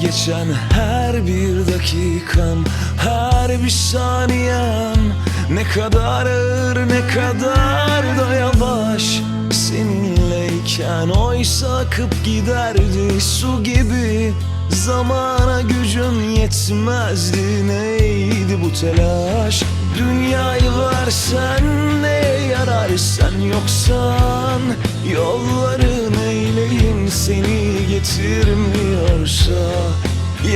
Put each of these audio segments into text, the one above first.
Geçen her bir dakikam Her bir saniyem. Ne kadar ağır ne kadar da yavaş Seninleyken. Oysa akıp giderdi su gibi Zamana gücüm yetmezdi. Neydi bu telaş? Dünyayı versen neye yarar sen yoksan eyleyim seni getirmiyorsa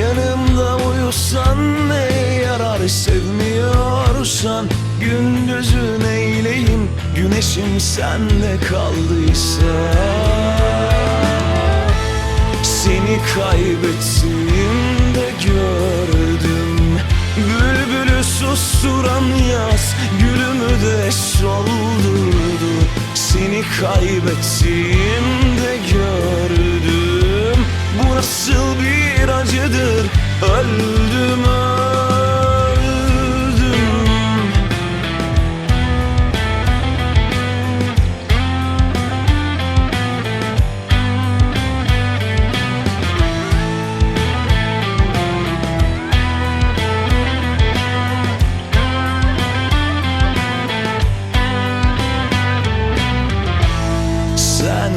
Yanımda uyusan neye yarar sevmiyorsan Gündüzün eyleyim güneşim sende kaldıysa. Seni kaybettiğimde gördüm Bülbülü susturan yaz Gülümü de soldurdu Seni kaybettiğimde gördüm. Bu nasıl bir acıdır? Öldüm öldüm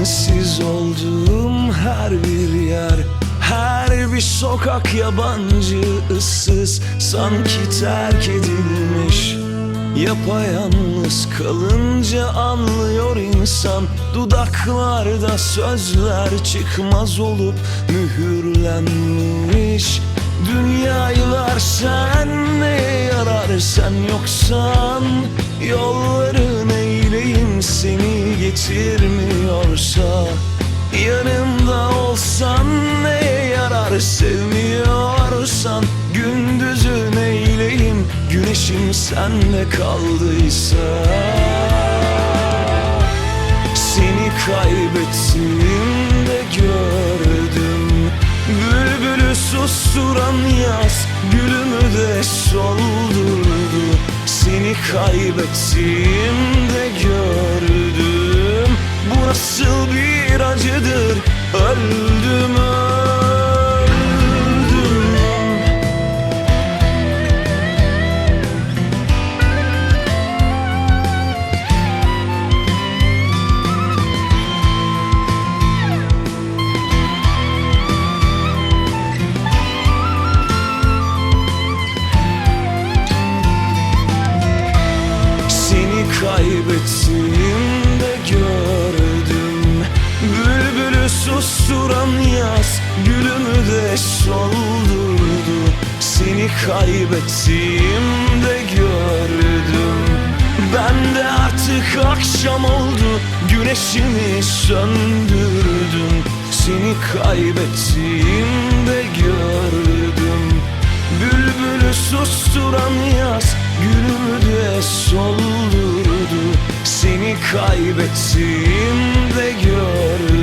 Sensiz olduğum her bir yer Her bir sokak yabancı ıssız Sanki terk edilmiş. Yapayalnız kalınca anlıyor insan Dudaklarda sözler çıkmaz olup mühürlenmiş. Dünyayı versen neye yarar sen yoksan Yolların eyleyim seni getirmiyorsa Yanımda olsan neye yarar? Sevmiyorsan Gündüzün eyleyim güneşim sende kaldıysa. Seni kaybettiğimde gördüm. Bülbülü susturan yaz Gülümü de soldurdu. Seni kaybettiğimde gördüm Bu nasıl bir acıdır? Öldüm öldüm susturan yaz Gülümü de soldurdu. Seni kaybettiğimde gördüm. Ben de artık akşam oldu. Güneşimi söndürdüm. Seni kaybettiğimde gördüm. Bülbülü susturan yaz Gülümü de soldurdu. Seni kaybettiğimde gördüm